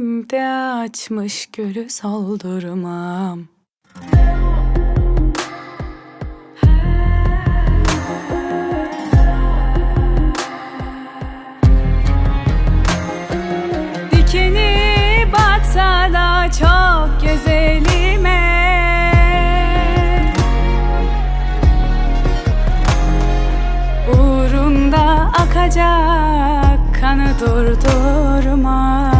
Yüreğimde açmış gülü soldurmam Dikeni batsa da çok güzelime Uğrunda akacak kanı durdurmam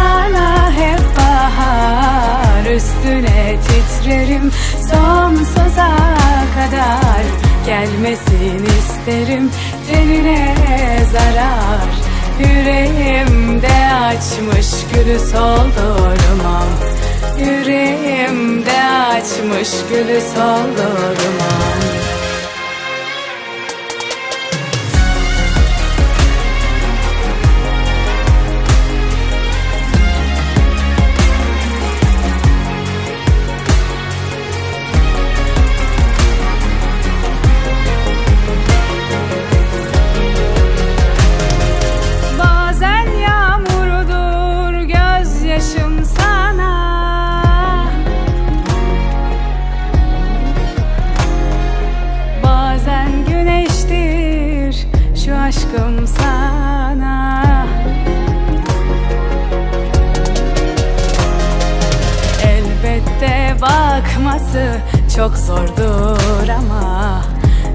Üstüne titrerim. Sonsuza kadar Gelmesin isterim. Tenine zarar Yüreğimde açmış gülü soldurmam Yüreğimde açmış gülü soldurmam bakması çok zordur ama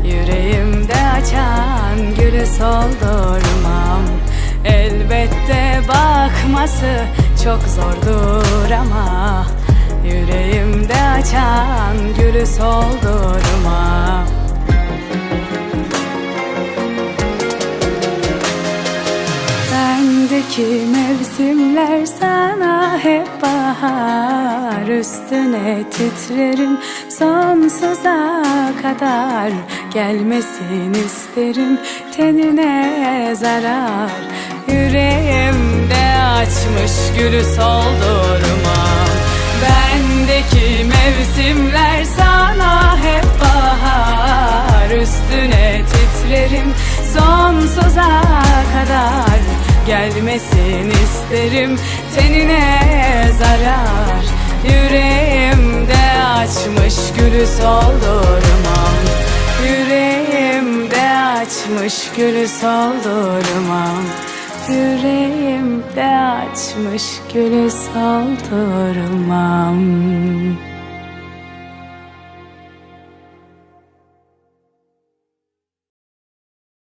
Yüreğimde açan gülü soldurmam Elbette bakması çok zordur ama Yüreğimde açan gülü soldurmam Bendeki mevsimler sana hep bahar. Üstüne titrerim sonsuza kadar. Gelmesin isterim tenine zarar. Yüreğimde açmış gülü soldurmam Bendeki mevsimler sana hep bahar. Üstüne titrerim sonsuza kadar Gelmesin isterim. Tenine zarar Yüreğimde açmış gülü soldurmam. Yüreğimde açmış gülü soldurmam. Yüreğimde açmış gülü soldurmam